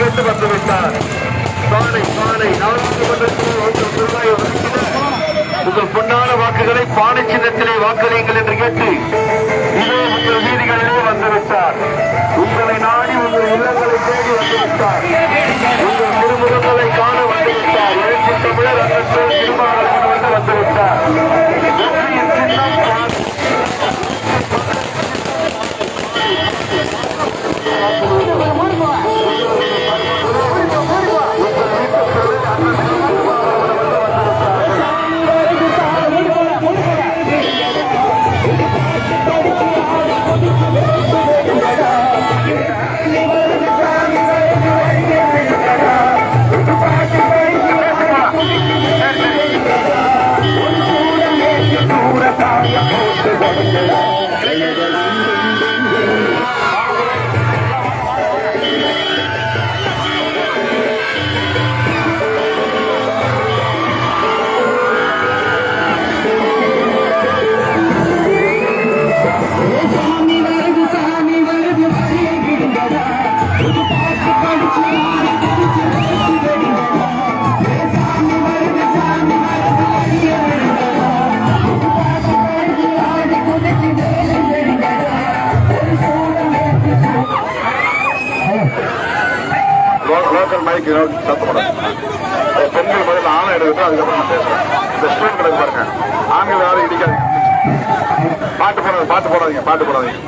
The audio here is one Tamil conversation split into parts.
என்று வந்துவிட்டார் சாலை சாலை நாடாளுமன்றத்தில் உங்கள் பொன்னான வாக்குகளை பானை சின்னத்திலே வாக்களியுங்கள் என்று கேட்டு இதே உங்கள் வீதிகளிலே வந்துவிட்டார் உங்களை நாடி உங்கள் இல்லங்களை தேடி வந்துவிட்டார் உங்கள் திருமுகங்களை காண வந்துவிட்டார் எழுச்சி தமிழர் அன்று திருமாவளவன் வந்து வந்துவிட்டார் லோக்கல் மைக் சத்தப்படும் பெண்கள் முதல்ல ஆணை எடுத்து அதுக்கப்புறம் நான் பேசுறேன். இந்த ஸ்டூடெண்ட் கிடக்கு பாருங்க. ஆண்கள் யாரும் இடிக்காதீங்க. பாட்டு போடாது பாட்டு போடாதீங்க பாட்டு போடாதீங்க.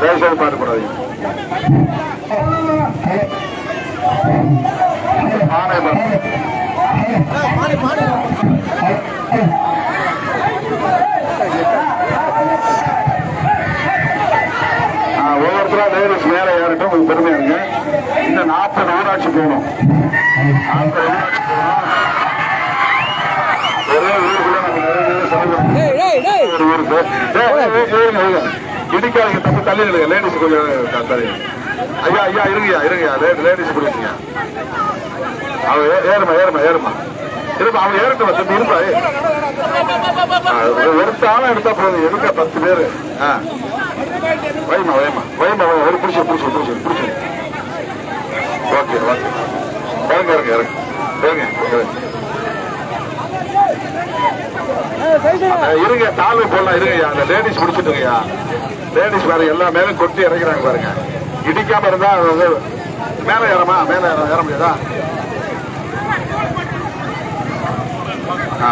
தயவு பாட்டு போடாதீங்க. ஆணை பாருங்க ஆ, ஒவ்வொருத்தரா லேடிஸ் மேல ஏறட்டும் உங்களுக்கு பெருமையா இருங்க இன்னும் நாற்பது ஊராட்சி போகணும் நாற்பது ஊராட்சி போகணும் ஒரே ஊருக்குள்ள நம்ம நிறைய சமூகம் ஒரு ஊருக்கு ஏய், ஏய், ஏய், இருங்க, இருங்க. இடிக்காதீங்க தப்பு தள்ளி இல்லைங்க லேடிஸ் கொஞ்சம் த- தள்ளி ஐயா ஐயா இருங்கய்யா இருங்கய்யா லேடிஸ் பிடிச்சிங்க அவன் ஏ- ஏறுமா ஏறுமா ஏறுமா இருப்பா அவன் ஏறட்டும் தம்பி இருப்பா ஏய். ஆ, ஒரு ஆளா எடுத்தா போதும் எடுக்க பத்து பேரு ஆ வைமா வைமா வைமா வை. ஒரு பிடிச்சி பிடிச்சி பிடிச்சி பிடிச்சி ஓகே ஓகே இறங்க. இறங்க இறங்க. இறங்க இருங்க தாழ்வு போடலாம் இருங்கய்யா. அந்த லேடிஸ் பிடிச்சிட்டுங்கய்யா லேடிஸ் பாருங்க எல்லா மேலும் கொட்டி இறங்குறாங்க பாருங்க. இடிக்காம இருந்தா மேல ஏறமா? மேல ஏற ஏற முடியாதா? ஆ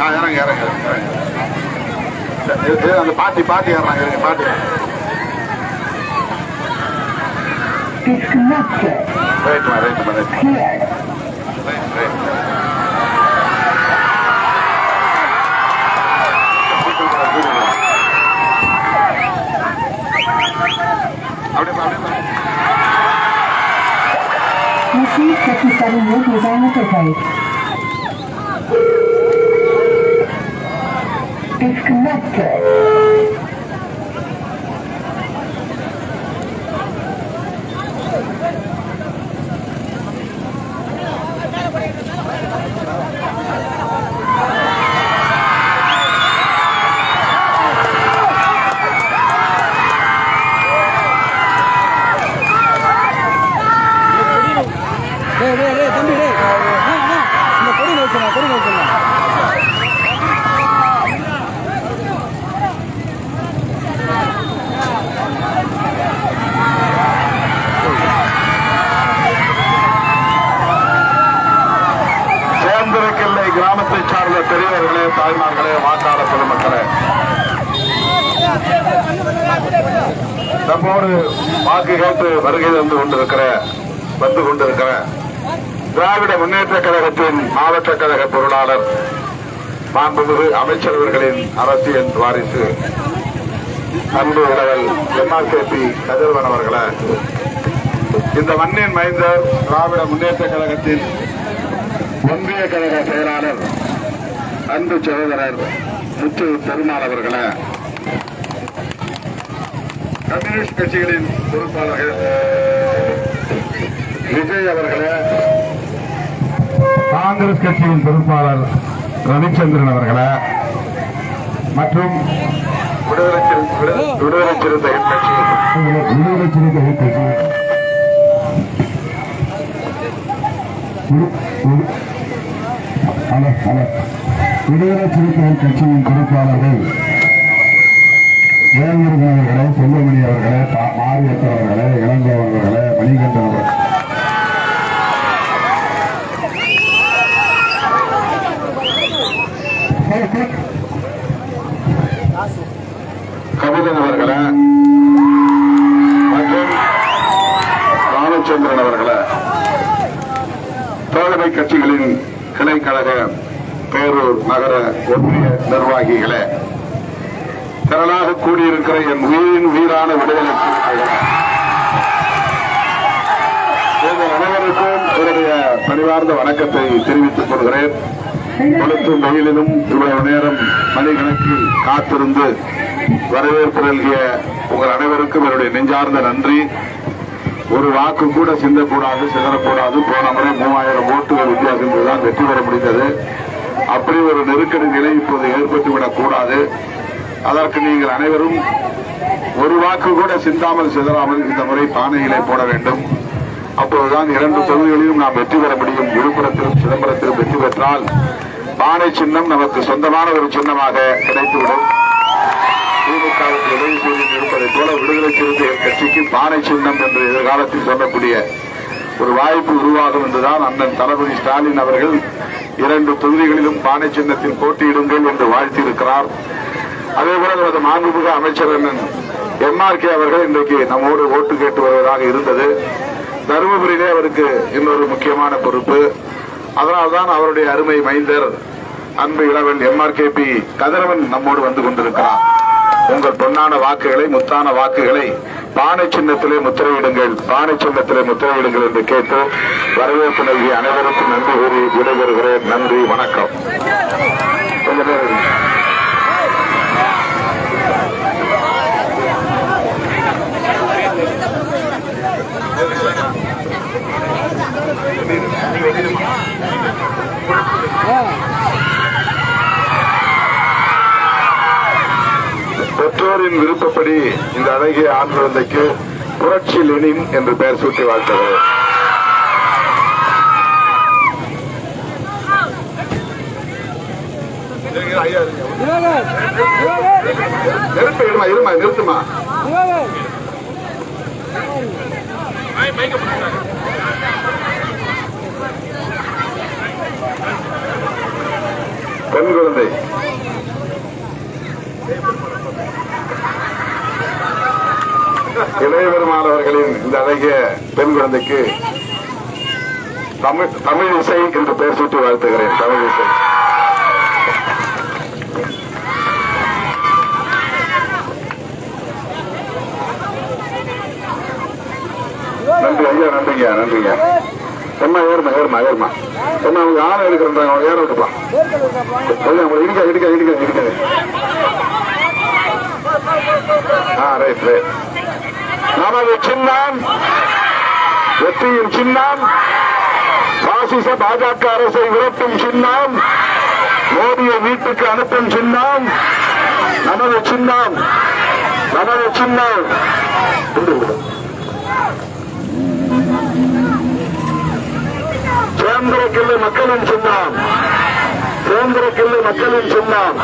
ஆ இறங்க இறங்க இறங்க இது- அந்த பாட்டி பாட்டி ஏறாங்க இருங்க பாட்டி. Disconnected ரைட்மா ரைட்மா ரைட் ரைட் ரைட் அப்படியே அப்படியே Machine 57 will be Disconnected. வாக்கு வருகை வந்து கொண்டிருக்கிற வந்து கொண்டிருக்கிற திராவிட முன்னேற்ற கழகத்தின் மாவட்ட கழக பொருளாளர் மாண்புமிகு அமைச்சரவர்களின் அரசியல் வாரிசு அன்பு இளவல் எம்ஆர்கேபி கதிரவன் அவர்களை. இந்த மண்ணின் மைந்தர் திராவிட முன்னேற்ற கழகத்தின் ஒன்றிய கழக செயலாளர் அன்பு சகோதரர் முத்து பெருமாள் அவர்களை. கம்யூனிஸ்ட் கட்சிகளின் பொறுப்பாளர்கள் விஜய் அவர்களே காங்கிரஸ் கட்சியின் பொறுப்பாளர் ரவிச்சந்திரன் அவர்களே மற்றும் விடுதலை சிறுத்தை கட்சி. விடுதலை சிறுத்தைகள் கட்சி. விடுதலை சிறுத்தைகள் கட்சியின் பொறுப்பாளர்கள் வேல்முருகன் அவர்களே செல்வமணி அவர்களே மாரியத்தர் அவர்களே இளங்கோ அவர்களே மணிகண்டன் அவர்கள் கபிலன் அவர்களே மற்றும் ராமச்சந்திரன் அவர்களே தோழமை கட்சிகளின் கிளைக்கழக பேரூர் நகர ஒன்றிய நிர்வாகிகளே. திரளாக கூடியிருக்கிற என் உயிரின் உயிரான விடுதலுக்கு உங்கள் அனைவருக்கும் என்னுடைய பணிவார்ந்த வணக்கத்தை தெரிவித்துக் கொள்கிறேன். கொளுத்தும் வெயிலிலும் இவ்வளவு நேரம் மணிக்கணக்கில் காத்திருந்து வரவேற்பு நல்கிய உங்கள் அனைவருக்கும் என்னுடைய நெஞ்சார்ந்த நன்றி. ஒரு வாக்கு கூட சிந்தக்கூடாது சிதறக்கூடாது. போன முறை மூவாயிரம் ஓட்டுகள் வித்தியாசத்தில் தான் வெற்றி பெற முடிந்தது. அப்படி ஒரு நெருக்கடி நிலை இப்போது ஏற்பட்டுவிடக் கூடாது. அதற்கு நீங்கள் அனைவரும் ஒரு வாக்கு கூட சிந்தாமல் சிதறாமல் இந்த முறை பானைகளை போட வேண்டும். அப்போதுதான் இரண்டு தொகுதிகளிலும் நாம் வெற்றி பெற முடியும். விழுப்புரத்திலும் சிதம்பரத்திலும் வெற்றி பெற்றால் பானை சின்னம் நமக்கு சொந்தமான ஒரு சின்னமாக கிடைத்துவிடும். திமுகவுக்கு உதவி செய்து இருப்பதை போல விடுதலை சிறுத்தைகள் கட்சிக்கு பானை சின்னம் என்று எதிர்காலத்தில் சொல்லக்கூடிய ஒரு வாய்ப்பு உருவாகும் என்றுதான் அண்ணன் தளபதி ஸ்டாலின் அவர்கள் இரண்டு தொகுதிகளிலும் பானை சின்னத்தில் போட்டியிடுங்கள் என்று வாழ்த்தியிருக்கிறார். அதேபோல நமது மாண்புமிகு அமைச்சர் அண்ணன் கே அவர்கள் இன்றைக்கு நம்மோடு ஓட்டு கேட்டு வருவதாக இருந்தது. தருமபுரியிலே அவருக்கு இன்னொரு முக்கியமான பொறுப்பு. அதனால்தான் அவருடைய அருமை மைந்தர் அன்பு இளவன் M R K P Kathiravan நம்மோடு வந்து கொண்டிருக்கிறார். உங்கள் பொன்னான வாக்குகளை முத்தான வாக்குகளை பானை சின்னத்திலே முத்திரையிடுங்கள். பானை சின்னத்திலே முத்திரையிடுங்கள் என்று கேட்டு வரவேற்பு நல்கிய அனைவருக்கும் நன்றி கூறி விடைபெறுகிறேன். நன்றி வணக்கம். கொஞ்ச நேரம் இருங்க. பெற்றோரின் விருப்பப்படி இந்த அழகிய ஆண் குழந்தைக்கு புரட்சி லெனின் என்று பெயர் சூட்டி வாழ்த்தவர். திவாகர் நெருப்பு இருமா இருமா நிறுத்துமா? பெண் குழந்தை. இளைய அவர்களின் இந்த அழகிய பெண் குழந்தைக்கு தமிழ் தமிழ் இசை என்று பெயர் சூட்டி வாழ்த்துகிறேன். தமிழ் இசை. நன்றி ஐயா நன்றிங்க நன்றிங்க எம்மா ஏறுமா ஏறுமா ஏறுமா. எம்மா அவங்க ஆளை எடுக்கிறேன் அவங்க ஏற விட்டுப்பா பேர்கள் இடிக்க இடிக்க இடிக்க இடிக்க. ஆ ரைட் ரைட் நமது சின்னம் வெற்றியின் சின்னம் பாசிச பாஜக அரசை விரட்டும் சின்னம் மோடியை வீட்டுக்கு அனுப்பும் சின்னம் நமது சின்னம் நமது சின்னம். சுதந்திர கிள்ளை மக்களின் சின்னம் சுதந்திர கிள்ளை மக்களின் சின்னம்.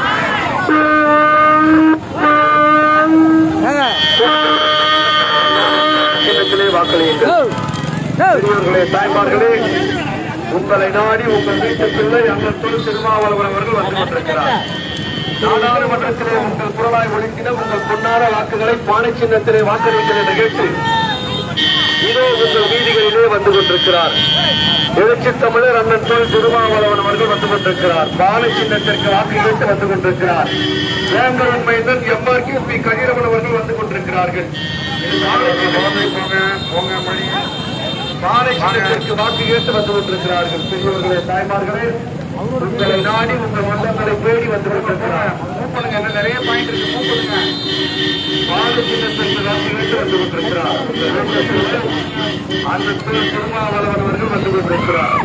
பெரியவர்களே தாய்மார்களே உங்களை நாடி உங்கள் வீட்டு பிள்ளை தொழில் திருமாவளவன் அவர்கள் வந்து கொண்டிருக்கிறார். நாடாளுமன்றத்திலே உங்கள் குரலாய் ஒழுங்கின உங்கள் பொன்னார வாக்குகளை பானை சின்னத்திலே வாக்களிக்கிற நிகழ்ச்சி இதோ உங்கள் வீதிகளிலே வந்து கொண்டிருக்கிறார். எழுச்சி தமிழர் அண்ணன் தொழில் திருமாவளவன் அவர்கள் வந்து கொண்டிருக்கிறார். பானை சின்னத்திற்கு வாக்கு கேட்டு வந்து கொண்டிருக்கிறார். வேங்கர் உண்மையினர் எம்ஆர்கே பி கதிரவன் அவர்கள் வந்து கொண்டிருக்கிறார்கள் இது பானை சின்னத்திற்கு போங்க, போங்க மணி. பானை சின்னத்திற்கு வாக்கு ஏற்று வந்து கொண்டிருக்கிறார்கள் பெரியவர்களே தாய்மார்களே. உங்களை நாடி உங்கள் வந்தங்களை தேடி வந்து கொண்டிருக்கிறார். மூப்படுங்க என்ன நிறைய பாயிண்ட் இருக்கு மூப்படுங்க பானை சின்னத்திற்கு வாக்கு கேட்டு வந்து கொண்டிருக்கிறார். அந்த திரு திருமாவளவன் அவர்கள் வந்து கொண்டிருக்கிறார்.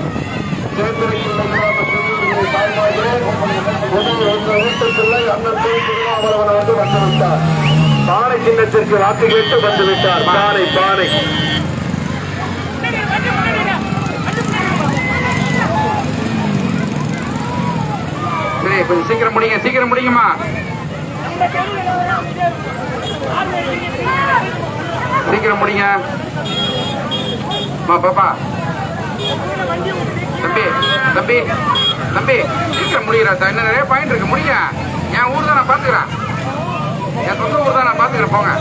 பானை சின்னத்திற்கு வாக்கு கேட்டு வந்துவிட்டார் பானை பானை. சரி கொஞ்சம் சீக்கிரம் முடியுங்க சீக்கிரம் முடியுமா சீக்கிரம் முடிங்க. பாப்பா. தம்பி தம்பி தம்பி சீக்கிரம் முடிகிறா சார் இன்னும் நிறைய பாயிண்ட் இருக்கு முடிங்க. என் ஊர் தான் நான் பார்த்துக்கிறேன் என் சொந்த ஊர் தான் நான் பார்த்துக்கிறேன் போங்க.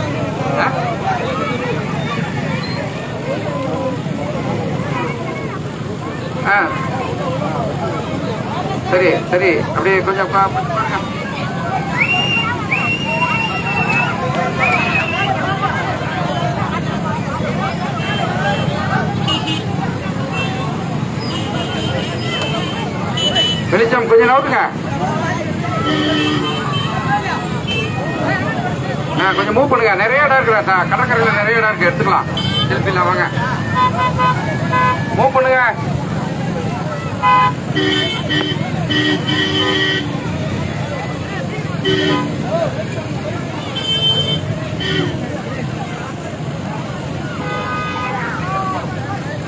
ஆ? சரி சரி. அப்படியே கொஞ்சம் வெளிச்சம் கொஞ்சம் நோட்டுங்க ஆ கொஞ்சம் மூவ் பண்ணுங்க. நிறைய இடம் இருக்குல்ல சார் கடற்கரையில் நிறைய இடம் இருக்கு. எடுத்துக்கலாம். செல்ஃபியில் வாங்க. மூவ் பண்ணுங்க. Thank you.